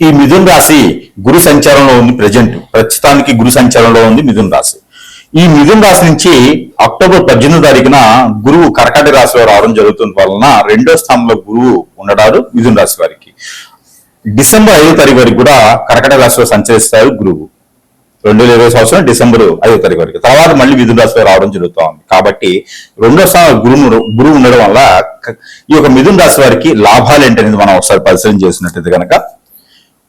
ఈ మిథున్ రాశి గురు సంచారంలో ఉంది ప్రజెంట్ ప్రస్తుతానికి గురు సంచారంలో ఉంది మిథున్ రాశి. ఈ మిథున్ రాశి నుంచి అక్టోబర్ పద్దెనిమిది తారీఖున గురువు కర్కాటక రాశిలో రావడం జరుగుతుంది వలన రెండో స్థానంలో గురువు ఉండడాడు మిథున్ రాశి వారికి. డిసెంబర్ ఐదో తారీఖు వరకు కూడా కర్కాటక రాశిలో సంచరిస్తారు గురువు. రెండు వేల ఇరవై సంవత్సరం డిసెంబర్ ఐదో తారీఖు వరకు. తర్వాత మళ్ళీ మిథున రాశిలో రావడం జరుగుతూ ఉంది కాబట్టి రెండో స్థానం గురువు గురువు ఉండడం వల్ల ఈ యొక్క మిథున రాశి వారికి లాభాలు ఏంటనేది మనం ఒకసారి పరిశీలన చేసినట్టు కనుక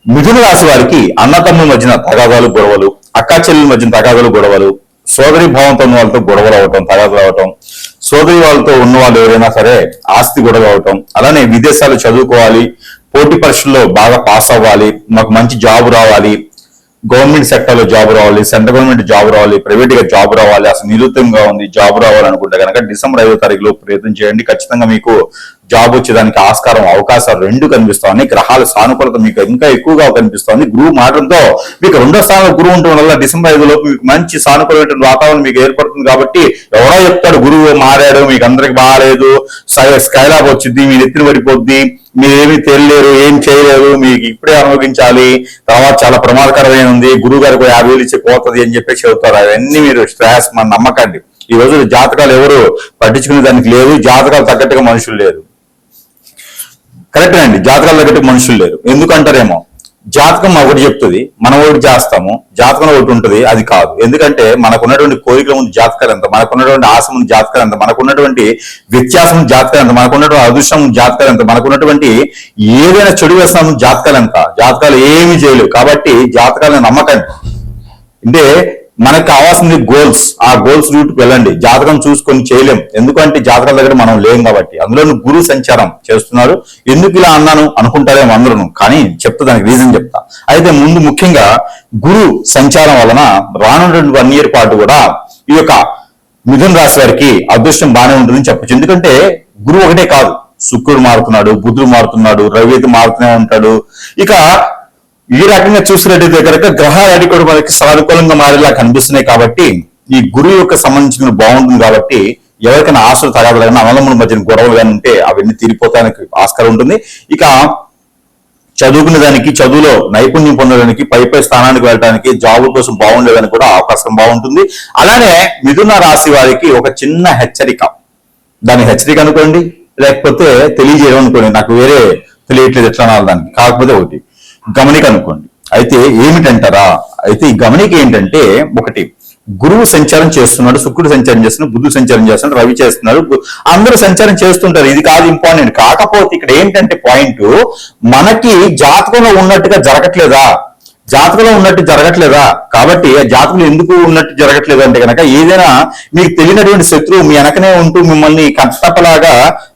మిథున రాశి వారికి అన్నతమ్ముల మధ్యన తగాదాలు గొడవలు అక్కా చెల్లెల మధ్యన తగాదాలు గొడవలు సోదరి భావంతో ఉన్న వాళ్ళతో గొడవలు అవటం తగాదాలు అవటం సోదరి వాళ్ళతో ఉన్న వాళ్ళు ఎవరైనా సరే ఆస్తి గొడవ అవటం అలానే విదేశాలు చదువుకోవాలి పోటీ పరీక్షల్లో బాగా పాస్ అవ్వాలి మాకు మంచి జాబ్ రావాలి గవర్నమెంట్ సెక్టర్లో జాబ్ రావాలి సెంట్రల్ గవర్నమెంట్ జాబ్ రావాలి ప్రైవేట్గా జాబ్ రావాలి అసలు నిరుతంగా ఉంది జాబ్ రావాలనుకుంటే కనుక డిసెంబర్ ఐదో తారీఖులో ప్రయత్నం చేయండి. ఖచ్చితంగా మీకు జాబ్ వచ్చేదానికి ఆస్కారం అవకాశాలు రెండు కనిపిస్తామని గ్రహాల సానుకూలత మీకు ఇంకా ఎక్కువగా కనిపిస్తోంది గురువు మాటలతో మీకు రెండో స్థానంలో గురువు ఉండడం వల్ల డిసెంబర్ ఐదు లోపు మీకు మంచి సానుకూలమైన వాతావరణం మీకు ఏర్పడుతుంది కాబట్టి ఎవరో చెప్తాడు గురువు మారాడు మీకు అందరికి బాగాలేదు. స్కైలాబ్ వచ్చింది మీ నెత్తిన పడిపోద్ది. మీరేమి తెలియలేరు ఏం చేయలేరు మీకు ఇప్పుడే అనుభవించాలి. తర్వాత చాలా ప్రమాదకరమైన ఉంది. గురువు గారికి యాభై వేలు ఇచ్చి పోతుంది అని చెప్పేసి చెబుతారు. అవన్నీ మీరు స్ట్రాస్ మన నమ్మకండి. ఈ రోజు జాతకాలు ఎవరు పట్టించుకునే దానికి లేదు జాతకాలు తగ్గట్టుగా మనుషులు లేరు. కరెక్ట్ అండి? జాతకాలు తగ్గట్టుగా మనుషులు లేరు. ఎందుకంటారేమో జాతకం ఒకటి చెప్తుంది మనం ఒకటి చేస్తాము జాతకం ఒకటి ఉంటుంది అది కాదు. ఎందుకంటే మనకున్నటువంటి కోరికల ముందు జాతకాలు ఎంత మనకున్నటువంటి ఆశ ముందు జాతకాలు ఎంత మనకున్నటువంటి వ్యత్యాసం జాతకాలు ఎంత మనకున్నటువంటి అదృష్టం జాతకాలు ఎంత మనకున్నటువంటి ఏదైనా చెడు వేస్తాము జాతకాలు ఎంత జాతకాలు ఏమీ చేయలేవు. కాబట్టి జాతకాలను నమ్మకండి. అంటే మనకు కావాల్సింది గోల్స్ ఆ గోల్స్ రూట్ వెళ్ళండి. జాతకం చూసుకొని చేయలేం. ఎందుకంటే జాతకం దగ్గర మనం లేం కాబట్టి. అందులో గురు సంచారం చేస్తున్నారు. ఎందుకు ఇలా అన్నాను అనుకుంటారేమో అందరూ కానీ చెప్తా దానికి రీజన్ చెప్తా. అయితే ముందు ముఖ్యంగా గురు సంచారం వలన రానున్న వన్ ఇయర్ పాటు కూడా ఈ యొక్క మిథున్ రాశి వారికి అదృష్టం బాగానే ఉంటుందని చెప్పొచ్చు. ఎందుకంటే గురువు ఒకటే కాదు. శుక్రుడు మారుతున్నాడు బుధుడు మారుతున్నాడు రవి అయితే మారుతూనే ఉంటాడు. ఇక ఈ రకంగా చూసినట్టయితే కనుక గ్రహాలు కూడా మనకి సానుకూలంగా మారేలా కనిపిస్తున్నాయి కాబట్టి ఈ గురువు యొక్క సంబంధించిన బాగుంటుంది కాబట్టి ఎవరికైనా ఆశలు తగాదలైనా అమలముల మధ్యన గొడవలు కానీ ఉంటే అవన్నీ తీరిపోతానికి ఆస్కారం ఉంటుంది. ఇక చదువుకునే దానికి చదువులో నైపుణ్యం పొందడానికి పై పై స్థానానికి వెళ్ళడానికి జాబ్ కోసం బాగుండేదని కూడా అవకాశం బాగుంటుంది. అలానే మిథున రాశి వారికి ఒక చిన్న హెచ్చరిక. దాని హెచ్చరిక అనుకోండి లేకపోతే తెలియజేయడం అనుకోండి నాకు వేరే తెలియట్లేదు ఎట్లా దానికి. కాకపోతే ఒకటి గమనిక అనుకోండి అయితే ఏమిటంటారా? అయితే ఈ గమనిక ఏంటంటే ఒకటి గురువు సంచారం చేస్తున్నాడు శుక్రుడు సంచారం చేస్తున్నాడు బుద్ధుడు సంచారం చేస్తున్నాడు రవి చేస్తున్నాడు అందరూ సంచారం చేస్తుంటారు. ఇది కాదు ఇంపార్టెంట్ కాకపోతే ఇక్కడ ఏంటంటే పాయింట్ మనకి జాతకంలో ఉన్నట్టుగా జరగట్లేదా? జాతకంలో ఉన్నట్టు జరగట్లేదా? కాబట్టి ఆ జాతకంలో ఎందుకు ఉన్నట్టు జరగట్లేదు అంటే కనుక ఏదైనా మీకు తెలియనటువంటి శత్రువు మీ వెనకనే ఉంటూ మిమ్మల్ని కట్టపలాగా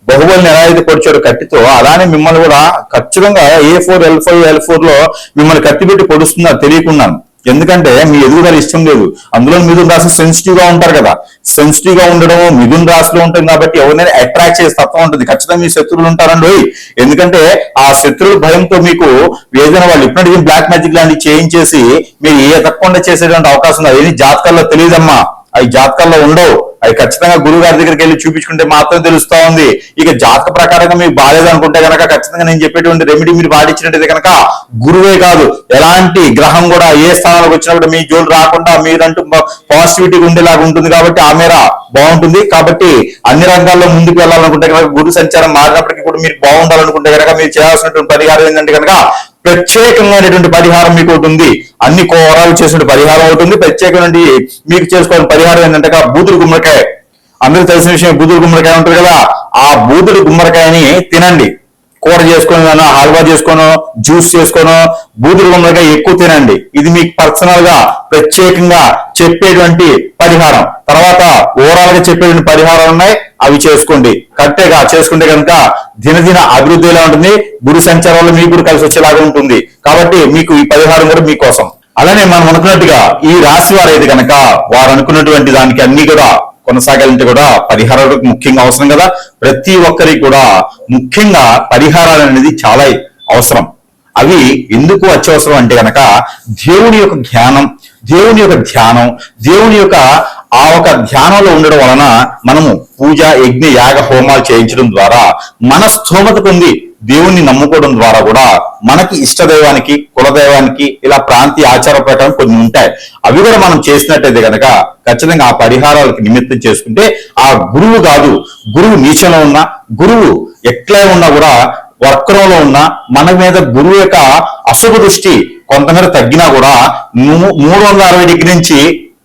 బహుబలి ఎలా అయితే పొడిచాడు కట్టితో అలానే మిమ్మల్ని కూడా ఖచ్చితంగా A four L five L ఫోర్లో మిమ్మల్ని కత్తి పెట్టి పొడుస్తున్నారు తెలియకున్నాను ఎందుకంటే మీ ఎదుగుదల ఇష్టం లేదు. అందులో మిథున్ రాశి సెన్సిటివ్గా ఉంటారు కదా. సెన్సిటివ్గా ఉండడం మిథున్ రాశిలో ఉంటుంది కాబట్టి ఎవరినైనా అట్రాక్ట్ చేసే తత్వం ఉంటుంది. ఖచ్చితంగా మీ శత్రువులు ఉంటారండి. ఓయ్. ఎందుకంటే ఆ శత్రువుల భయంతో మీకు ఏదైనా వాళ్ళు ఇప్పటికీ బ్లాక్ మ్యాజిక్ లాంటివి చేయించేసి మీరు ఏ తప్పకుండా చేసేటువంటి అవకాశం ఉంది? అదేది జాతకాల్లో తెలియదమ్మా. అవి జాతకాల్లో ఉండవు. అవి ఖచ్చితంగా గురువు గారి దగ్గరికి వెళ్ళి చూపించుకుంటే మాత్రం తెలుస్తా ఉంది. ఇక జాతక ప్రకారంగా మీకు బాగాలేదు అనుకుంటే కనుక ఖచ్చితంగా నేను చెప్పేటువంటి రెమెడీ మీరు పాటించినట్టయితే కనుక గురువే కాదు. ఎలాంటి గ్రహం కూడా ఏ స్థానంలోకి వచ్చినప్పుడు మీ జోలు రాకుండా మీరంటూ పాజిటివిటీ ఉండేలాగా ఉంటుంది కాబట్టి ఆ మేర బాగుంటుంది. కాబట్టి అన్ని రంగాల్లో ముందుకు వెళ్ళాలనుకుంటే కనుక గురు సంచారం మారినప్పటికీ కూడా మీరు బాగుండాలనుకుంటే కనుక మీరు చేయాల్సినటువంటి పరిహారం ఏంటంటే కనుక ప్రత్యేకమైనటువంటి పరిహారం మీకు ఒకటి ఉంది అన్ని కోరాలు చేసిన పరిహారం ఒకటి ఉంది ప్రత్యేకమైనటువంటి మీకు చేసుకోవాలని పరిహారం ఏంటంటే బూతులు గుమ్మడికాయ. అందరూ తెలిసిన విషయం బూతులు గుమ్మడికాయ ఉంటుంది కదా. ఆ బూతులు గుమ్మడికాయని తినండి. కూర చేసుకొని గానో, హల్వా చేసుకోనో జ్యూస్ చేసుకోనో బూతులు ఎక్కువ తినండి. ఇది మీకు పర్సనల్గా ప్రత్యేకంగా చెప్పేటువంటి పరిహారం. తర్వాత ఓవరాల్గా చెప్పేటువంటి పరిహారాలు ఉన్నాయి అవి చేసుకోండి. కరెక్టేగా చేసుకుంటే కనుక దినదిన అభివృద్ధి ఎలా ఉంటుంది? గురు సంచారాలు మీకు కూడా కలిసి వచ్చేలాగా ఉంటుంది. కాబట్టి మీకు ఈ పరిహారం కూడా మీకోసం. అలానే మనం అనుకున్నట్టుగా ఈ రాశి వారు అయితే కనుక వారు అనుకున్నటువంటి దానికి అన్ని కూడా కొనసాగాలంటే కూడా పరిహారాలు ముఖ్యంగా అవసరం కదా. ప్రతి ఒక్కరికి కూడా ముఖ్యంగా పరిహారాలు అనేది చాలా అవసరం. అవి ఎందుకు అత్యవసరం అంటే కనుక దేవుని యొక్క జ్ఞానం దేవుని యొక్క ధ్యానం దేవుని యొక్క ఆ ఒక ధ్యానంలో ఉండడం వలన మనము పూజ యజ్ఞ యాగ హోమాలు చేయించడం ద్వారా మన స్థోమత పొంది దేవుణ్ణి నమ్ముకోవడం ద్వారా కూడా మనకి ఇష్టదైవానికి కులదైవానికి ఇలా ప్రాంతీయ ఆచార ప్రకారం కొన్ని ఉంటాయి. అవి కూడా మనం చేసినట్టయితే కనుక ఖచ్చితంగా ఆ పరిహారాలకు నిమిత్తం చేసుకుంటే ఆ గురువు కాదు గురువు నీచంలో ఉన్నా గురువు ఎట్లా ఉన్నా కూడా వక్రంలో ఉన్న మన మీద గురువు యొక్క అశుభ దృష్టి కొంతమేర తగ్గినా కూడా మూడు వందల అరవై డిగ్రీ నుంచి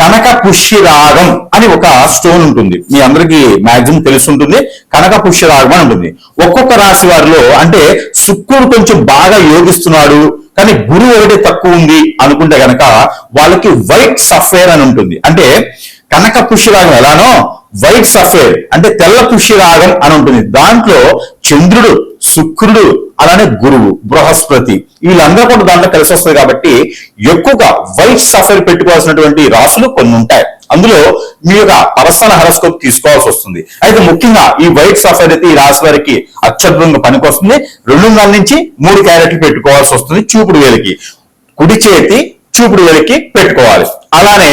కనక పుష్యరాగం అని ఒక స్టోన్ ఉంటుంది. మీ అందరికీ మాక్సిమం తెలుసుంటుంది. కనక పుష్యరాగం అని ఉంటుంది. ఒక్కొక్క రాశి వారిలో అంటే శుక్రుడు కొంచెం బాగా యోగిస్తున్నాడు కానీ గురువు ఒకటి తక్కువ ఉంది అనుకుంటే గనక వాళ్ళకి వైట్ సఫేర్ అని ఉంటుంది. అంటే కనక పుష్యరాగం ఎలానో వైట్ సఫేర్ అంటే తెల్ల పుష్యరాగం అని ఉంటుంది. దాంట్లో చంద్రుడు శుక్రుడు అలానే గురువు బృహస్పతి. వీళ్ళందరూ కూడా దాంట్లో కలిసి వస్తుంది కాబట్టి ఎక్కువగా వైట్ సఫర్ పెట్టుకోవాల్సినటువంటి రాసులు కొన్ని ఉంటాయి. అందులో మీ యొక్క పరసన హరస్కోప్ తీసుకోవాల్సి వస్తుంది. అయితే ముఖ్యంగా ఈ వైట్ అఫైర్ అయితే ఈ రాశి వారికి అత్యద్భుతంగా పనికొస్తుంది. రెండున్నర నుంచి మూడు క్యారెట్లు పెట్టుకోవాల్సి వస్తుంది చూపుడు వేలికి. కుడి చేతి చూపుడు వేలికి పెట్టుకోవాలి. అలానే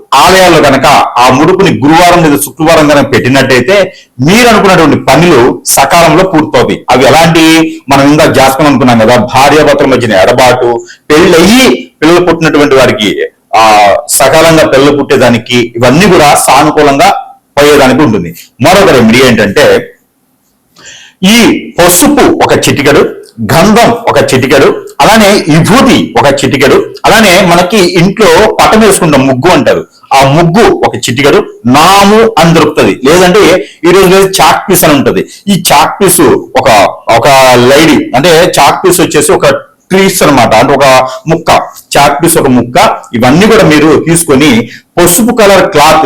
ఆలయాల్లో గనక ఆ ముడుపుని గురువారం లేదా శుక్రవారం కనుక పెట్టినట్టయితే మీరు అనుకున్నటువంటి పనులు సకాలంలో పూర్తవుతాయి. అవి ఎలాంటి మనం ఇందా జాస్కం అనుకున్నాం కదా భార్యాభర్తల మధ్యన ఎడబాటు పెళ్ళయి పిల్లలు పుట్టినటువంటి వారికి ఆ సకాలంగా పిల్లలు పుట్టేదానికి ఇవన్నీ కూడా సానుకూలంగా పోయేదానికి ఉంటుంది. మరొక రెమెడీ ఏంటంటే ఈ పసుపు ఒక చిటికెడు గంధం ఒక చిటికెడు అలానే విభూతి ఒక చిటికెడు అలానే మనకి ఇంట్లో పటం వేసుకుంటాం ముగ్గు అంటారు. ఆ ముగ్గు ఒక చిటికెడు నాము అని దొరుకుతుంది. లేదంటే ఈ రోజు చాక్ పీస్ అని ఉంటుంది. ఈ చాక్ పీస్ ఒక ఒక లైడీ అంటే చాక్ పీస్ వచ్చేసి ఒక ట్రీస్ అన్నమాట అంటే ఒక ముక్క. చాక్ పీస్ ఒక ముక్క. ఇవన్నీ కూడా మీరు తీసుకొని పసుపు కలర్ క్లాత్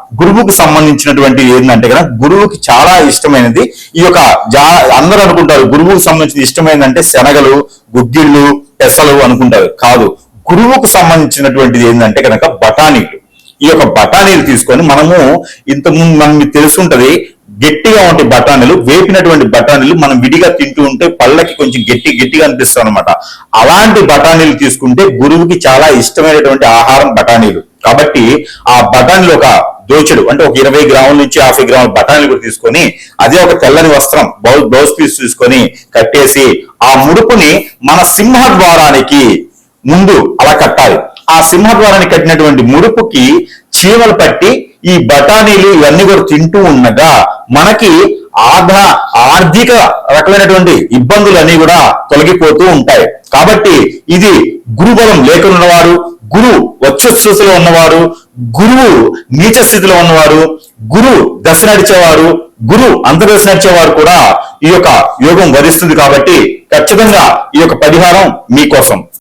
గురువుకు సంబంధించినటువంటి ఏంటంటే కదా గురువుకి చాలా ఇష్టమైనది. ఈ యొక్క జా అందరూ అనుకుంటారు గురువుకు సంబంధించిన ఇష్టమైనదంటే శనగలు గుగ్గిళ్ళు పెసలు అనుకుంటారు. కాదు గురువుకు సంబంధించినటువంటిది ఏంటంటే కనుక బఠానీలు. ఈ యొక్క బఠానీలు తీసుకొని మనము ఇంతకుముందు మనం మీకు తెలుసుంటది గట్టిగా ఉంటే బఠానీలు వేపినటువంటి బఠానీలు మనం విడిగా తింటూ ఉంటే పళ్ళకి కొంచెం గట్టి గట్టిగా అనిపిస్తాం అనమాట అలాంటి బఠానీలు తీసుకుంటే గురువుకి చాలా ఇష్టమైనటువంటి ఆహారం బఠానీలు. కాబట్టి ఆ బఠానీలు ఒక దోచెడు. అంటే ఒక ఇరవై గ్రాముల నుంచి యాభై గ్రాముల బఠానీలు కూడా తీసుకొని అదే ఒక తెల్లని వస్త్రం బ్లౌజ్ బ్లౌజ్ పీస్ తీసుకొని కట్టేసి ఆ ముడుపుని మన సింహద్వారానికి ముందు అలా కట్టాలి. ఆ సింహద్వారానికి కట్టినటువంటి ముడుపుకి చీమలు పట్టి ఈ బఠానీలు ఇవన్నీ కూడా తింటూ ఉండగా మనకి ఆధా ఆర్థిక రకమైనటువంటి ఇబ్బందులు అన్ని కూడా తొలగిపోతూ ఉంటాయి. కాబట్టి ఇది గురుబలం లేకున్నవారు గురు వచ్చస్సులో ఉన్నవారు గురువు నీచ స్థితిలో ఉన్నవారు గురు దశ నడిచేవారు గురు అంతర్దశ నడిచేవారు కూడా ఈ యొక్క యోగం వరిస్తుంది కాబట్టి ఖచ్చితంగా ఈ యొక్క పరిహారం మీకోసం